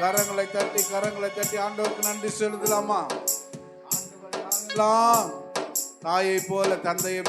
கரங்களை தட்டி கரங்களை தட்டி ஆண்டவருக்கு நன்றி செலுத்தலாமா தாயை போல தந்தையை